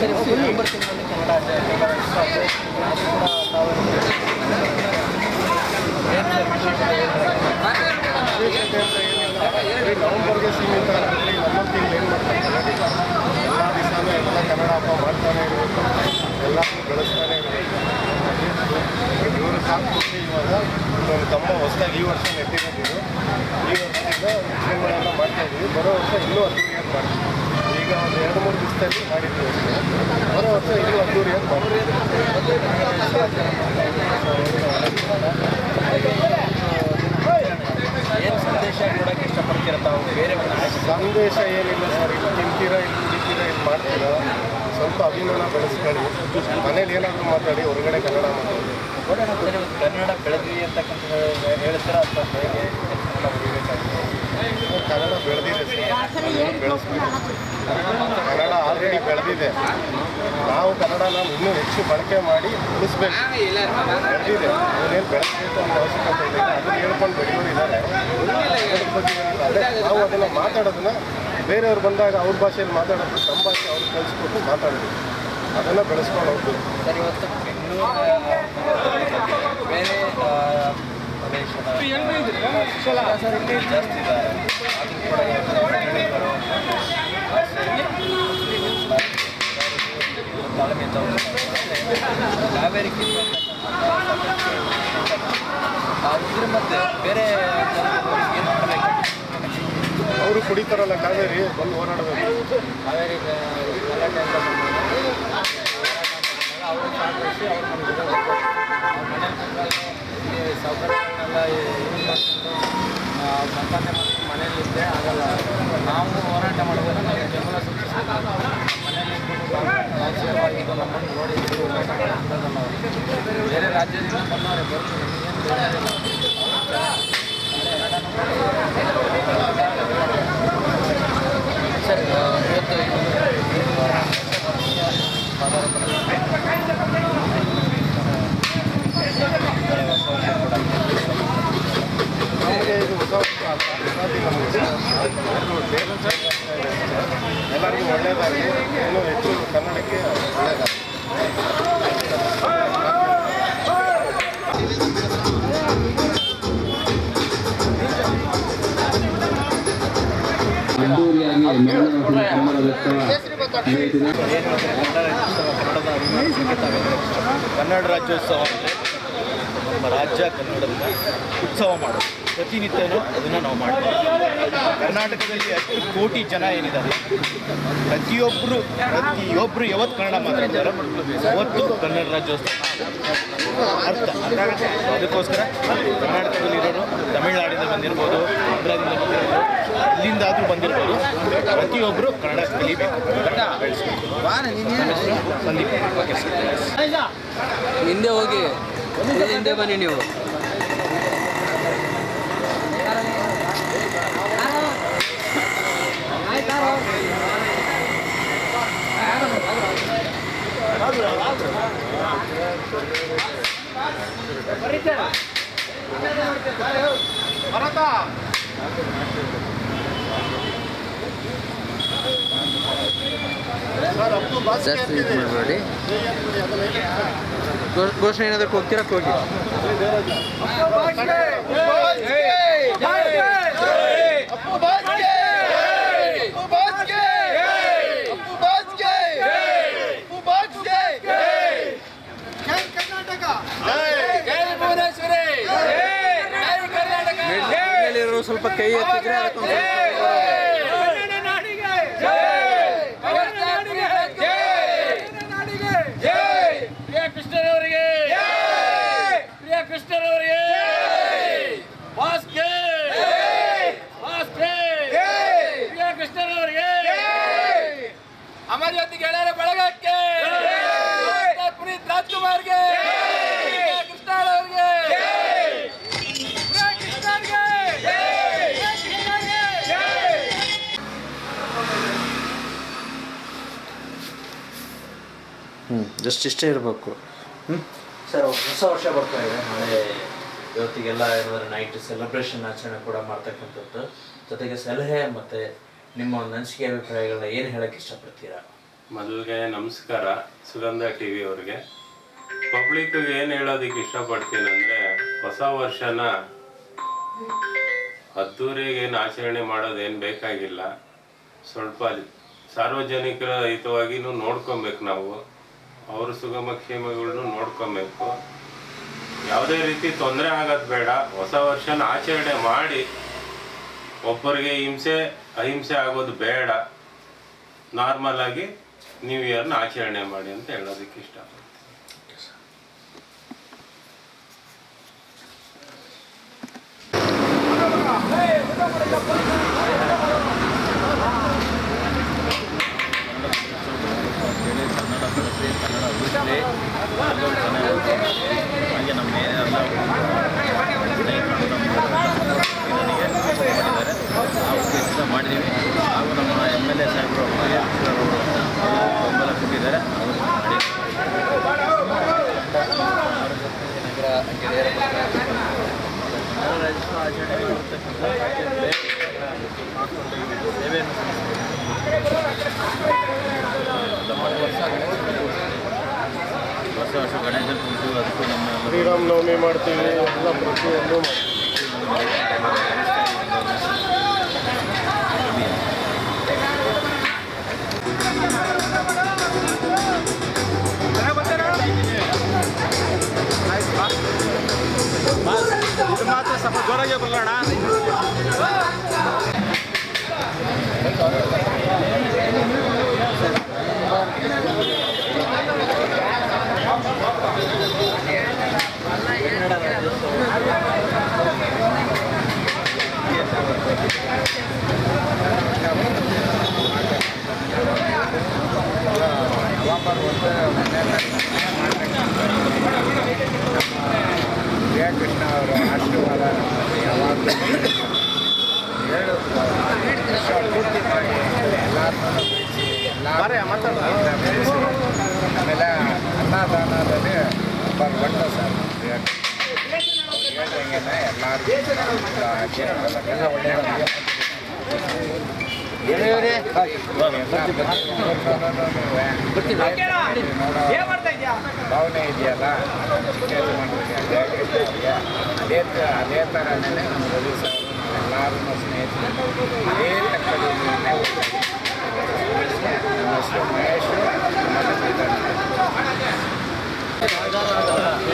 November ತಿಂಗಳಲ್ಲಿ ಕನ್ನಡ ಬರೀ ನವಂಬರ್ಗೆ ಸೀಮಿತ ನಮ್ಮ ಏನು ಮಾಡ್ತಾರೆ ಎಲ್ಲ ದಿವಸನೂ ಎಲ್ಲ ಕನ್ನಡ ಹಬ್ಬ ಮಾಡ್ತಾನೆ ಇರಬೇಕು ಎಲ್ಲರೂ ಬೆಳೆಸ್ತಾನೆ ಇರಬೇಕು ಇವರು ಸಾಕು ಇವಾಗ ನನ್ನ ತಮ್ಮ ಹೊಸದಾಗಿ ಈ ವರ್ಷ ನೆಟ್ಟಿರೋದು ಈ ವರ್ಷದಿಂದ ವಿಜೃಂಭಣೆಲ್ಲ ಮಾಡ್ತಾ ಇದ್ದೀವಿ ಬರೋ ವರ್ಷ ಇನ್ನೂ ಅದ್ದೂರಿಯಾಗಿ ಮಾಡ್ತೀವಿ ಈಗ ಒಂದು ಎರಡು ಮೂರು ದಿವಸದಲ್ಲಿ ಮಾಡಿದ್ದೀವಿ ಬರೋ ವರ್ಷ ಇನ್ನೂ ಅದ್ದೂರಿಯಾಗಿ ಏನು ಸಂದೇಶ ಕೊಡೋಕ್ಕೆ ಇಷ್ಟಪಡ್ತೀರ ತಾವು ಬೇರೆ ಸಂದೇಶ ಏನಿಲ್ಲ ಸರ್ ಇಲ್ಲಿ ತಿಂತೀರಾ ಇಲ್ಲಿ ಕುಡಿತೀರಾ ಇಲ್ಲಿ ಮಾಡ್ತೀರಾ? ಸ್ವಲ್ಪ ಅಭಿಮಾನ ಬೆಳೆಸ್ಕೊಳ್ಳಿ. ಮನೇಲಿ ಏನಾದರೂ ಮಾತಾಡಿ ಹೊರಗಡೆ ಕನ್ನಡ ಮಾತಾಡಿ. ಕನ್ನಡ ಬೆಳೆದ್ವಿ ಅಂತಕ್ಕಂಥ ಹೇಳ್ತೀರಾ ಅಂತ ಹೇಗೆ? ಕನ್ನಡ ಬೆಳೆದಿದೆ ಕನ್ನಡ ಆಲ್ರೆಡಿ ಬೆಳೆದಿದೆ. ನಾವು ಕನ್ನಡನ ಇನ್ನೂ ಹೆಚ್ಚು ಬಳಕೆ ಮಾಡಿ ಉಳಿಸ್ಬೇಕು. ಬೆಳೆದಿದೆ. ಅವನೇನು ಬೆಳೆಸಬೇಕು ಅಂತ ಅವಶ್ಯಕತೆ ಇದೆ ಅದನ್ನ ಹೇಳ್ಕೊಂಡು ಬೆಳೆಯೋರು ಇದ್ದಾರೆ. ನಾವು ಅದನ್ನು ಮಾತಾಡೋದನ್ನ ಬೇರೆಯವ್ರು ಬಂದಾಗ ಅವ್ರ ಭಾಷೆಯಲ್ಲಿ ಮಾತಾಡೋದು ನಮ್ಮ ಭಾಷೆ ಅವ್ರಿಗೆ ಕಲಿಸ್ಕೊಟ್ಟು ಮಾತಾಡೋದು. ಅದನ್ನು ಬೆಳೆಸ್ಕೊಂಡು ಹೋಗ್ಬೇಕು. ಸರ್ ಇವತ್ತು ಬೇರೆ ಪ್ರದೇಶದ ಜಾಸ್ತಿ ಇದ್ದಾರೆ. ಆದರೂ ಕೂಡ ಇವತ್ತು ಕನ್ನಡಿಗರು ತಾಳ್ಮೆ ತೋರಿಸ್ತಾರೆ. ಕಾವೇರಿ ಕಿತ್ತು ಇದ್ರ ಮಧ್ಯೆ ಬೇರೆ ಜನರು ಏನು ಮಾಡಬೇಕು ಅವರು ಕುಡಿತಾರಲ್ಲ ಕಾವೇರಿ ಬಂದು ಹೋರಾಡಬೇಕು ಕಾವೇರಿ ಗಲಾಟೆ ಅಂತ ಬಂದಾಗ ಅವರು ಭಾಗವಹಿಸಿ ಅವ್ರು ನಮ್ಮ ಜೊತೆ ಸೌಕರ್ಯಗಳನ್ನೆಲ್ಲ ಯೂಸ್ ಮಾಡಿಕೊಂಡು ಸಂಪಾದನೆ ಆಗಲ್ಲ ನಾವು ಹೋರಾಟ ಮಾಡಬೇಕು ನಾವು ಬೆಂಬಲ ಸೂಚಿಸಬೇಕು ರಾಜ್ಯವಾಗಿದ್ದು ನಮ್ಮನ್ನು ನೋಡಿ ಇದು ಬೇರೆ ರಾಜ್ಯದಿಂದ ಬಂದವರೆ ಬರ್ತಾರೆ ಸರ್ ಇವತ್ತು ನಮಗೆ ಇದು ಹೊಸ ವರ್ಷ ಅಲ್ಲ ಯುಗಾದಿ ನಮಗೆ ಹೊಸ ವರ್ಷ. ಎಲ್ಲರಿಗೂ ಒಳ್ಳೆಯದಾಗಿ ಹೆಚ್ಚು ಕನ್ನಡಕ್ಕೆ ಕನ್ನಡ ರಾಜ್ಯೋತ್ಸವ ನಮ್ಮ ರಾಜ್ಯ ಕನ್ನಡದ ಉತ್ಸವ ಮಾಡೋದು. ಪ್ರತಿನಿತ್ಯನೂ ಅದನ್ನು ನಾವು ಮಾಡ್ತೀವಿ. ಕರ್ನಾಟಕದಲ್ಲಿ ಅಷ್ಟು ಕೋಟಿ ಜನ ಏನಿದ್ದಾರೆ ಪ್ರತಿಯೊಬ್ಬರು ಪ್ರತಿಯೊಬ್ಬರು ಯಾವತ್ತು ಕನ್ನಡ ಮಾತಾಡ್ತಾರೋ ಅವತ್ತು ಕನ್ನಡ ರಾಜ್ಯೋತ್ಸವ ಅರ್ಥ ಅದಕ್ಕೋಸ್ಕರ ಕರ್ನಾಟಕದಲ್ಲಿರೋರು ತಮಿಳುನಾಡಿಂದ ಬಂದಿರ್ಬೋದು, ಆಂಧ್ರದಿಂದ ಬಂದಿರ್ಬೋದು, ಇಲ್ಲಿಂದಾದರೂ ಬಂದಿರ್ಬೋದು ಪ್ರತಿಯೊಬ್ಬರು ಕನ್ನಡ ಕಲಿಬೇಕು ಸಂದೀಪ್ ಹಿಂದೆ ಹೋಗಿ, ಹಿಂದೆ ಬನ್ನಿ ನೀವು. ಜಾಸ್ತಿ ಇದು ಅಂತಿದೆ. ಮಾಡಬೇಡಿ ಹೇಗೆ ಅಂದ್ಬಿಡಿ, ಅದನ್ನ ಹೇಗೆ ಸರ್? ಘೋಷಣೆ ಏನಾದರೂ ಹೋಗ್ತೀರಾ ಹೋಗಿ ಮೇಲಿರೋ ಸ್ವಲ್ಪ ಕೈ ಎತ್ತಿದ್ರೆ ಅದಕ್ಕೊಂದು ಜಸ್ಟ್ ಇಷ್ಟೇ ಇರಬೇಕು. ಹ್ಞೂ ಸರ್ ಹೊಸ ವರ್ಷ ಬರ್ತಾ ಇದೆ. ನಾಳೆ ಇವತ್ತಿಗೆಲ್ಲ ಏನಾದರೂ ನೈಟ್ ಸೆಲೆಬ್ರೇಷನ್ ಆಚರಣೆ ಕೂಡ ಮಾಡ್ತಕ್ಕಂಥದ್ದು. ಜೊತೆಗೆ ಸಲಹೆ ಮತ್ತು ನಿಮ್ಮ ಒಂದು ಅನಿಸಿಕೆ ಅಭಿಪ್ರಾಯಗಳನ್ನ ಏನು ಹೇಳಕ್ಕೆ ಇಷ್ಟಪಡ್ತೀರಾ? ಮೊದಲಿಗೆ ನಮಸ್ಕಾರ. ಸುಗಂಧ ಟಿ ವಿ ಅವ್ರಿಗೆ ಪಬ್ಲಿಕ್ಗೆ ಏನು ಹೇಳೋದಕ್ಕೆ ಇಷ್ಟಪಡ್ತೀನಿ ಅಂದರೆ ಹೊಸ ವರ್ಷನ ಅದ್ದೂರಿಗೆ ಏನು ಆಚರಣೆ ಮಾಡೋದೇನು ಬೇಕಾಗಿಲ್ಲ. ಸ್ವಲ್ಪ ಸಾರ್ವಜನಿಕರ ಹಿತವಾಗಿನೂ ನೋಡ್ಕೊಬೇಕು ನಾವು. ಅವ್ರ ಸುಗಮ ಕ್ಷೇಮಗಳನ್ನು ನೋಡ್ಕೊಬೇಕು. ಯಾವುದೇ ರೀತಿ ತೊಂದರೆ ಆಗೋದು ಬೇಡ. ಹೊಸ ವರ್ಷನ ಆಚರಣೆ ಮಾಡಿ. ಒಬ್ಬರಿಗೆ ಹಿಂಸೆ, ಅಹಿಂಸೆ ಆಗೋದು ಬೇಡ. ನಾರ್ಮಲ್ ಆಗಿ ನ್ಯೂ ಇಯರ್ನ ಆಚರಣೆ ಮಾಡಿ ಅಂತ ಹೇಳೋದಕ್ಕೆ ಇಷ್ಟಪಡ್ತೀನಿ ಕನ್ನಡ ಬಳಸಿ ಕನ್ನಡ ಉಳಿಸಲಿ ಎಲ್ಲರೂ ಚೆನ್ನಾಗಿರ್ತಾರೆ ಹಾಗೆ ನಮ್ಮ ಎಲ್ಲ ಸ್ನೇಹಿತರು ನಮ್ಮ ಮಾಡಿದ್ದಾರೆ ಆ ಉದ್ದೇಶದಿಂದ ಮಾಡಿದ್ದೀವಿ ಹಾಗೂ ನಮ್ಮ ಎಂ ಎಲ್ ಎ ಸಾಹೇಬರು ಬೆಂಬಲ ಕೊಟ್ಟಿದ್ದಾರೆ ಅವರು ಮಾಡಿ ನಗರ ಗೆಳೆಯರ ಕನ್ನಡ ಸೇವೆಯನ್ನು ವರ್ಷ ಅದಕ್ಕೂ ನಮ್ಮ ಎಲ್ಲರೂ ಶ್ರೀರಾಮ್ ನವಮಿ ಮಾಡ್ತೀವಿ ಎಲ್ಲ ಪ್ರತಿಯೊಂದು ಸ್ವಲ್ಪ ಜೋರಾಗಿ ಬರೋಣ ನವಂಬರ್ ಒಂದು ಜಯಕೃಷ್ಣ ಅವರ ಆಶೀರ್ವಾದ ನಮ್ಮಲ್ಲಿ ಯಾವಾಗಲೂ ಏಳು ವರ್ಷ ಪೂರ್ತಿ ಮಾಡಿ ಎಲ್ಲರನ್ನೂ ಬೆಳೆಸಿ ಎಲ್ಲ ಬೆಳೆಸಿ ಆಮೇಲೆ ಅನ್ನದಾನದಲ್ಲಿ ನಂಬರ್ ಒನ್ ಸರ್ ಹೇಳ್ದಂಗೆ ಎಲ್ಲರಿಗೂ ಆಶೀರ್ವಾದ ಒಳ್ಳೆಯ ಭಾವನೆ ಇದೆಯಲ್ಲ? ಅದೇ ಅದೇ ಥರನೇ ನಮ್ಮ ರವಿ ಸರ್ ಎಲ್ಲರೂ ಸ್ನೇಹಿತರು. ಅದೇ ತಕ್ಕಡಿನೇ ನಮ್ಮ ಹೆಸರು ಮಹೇಶ್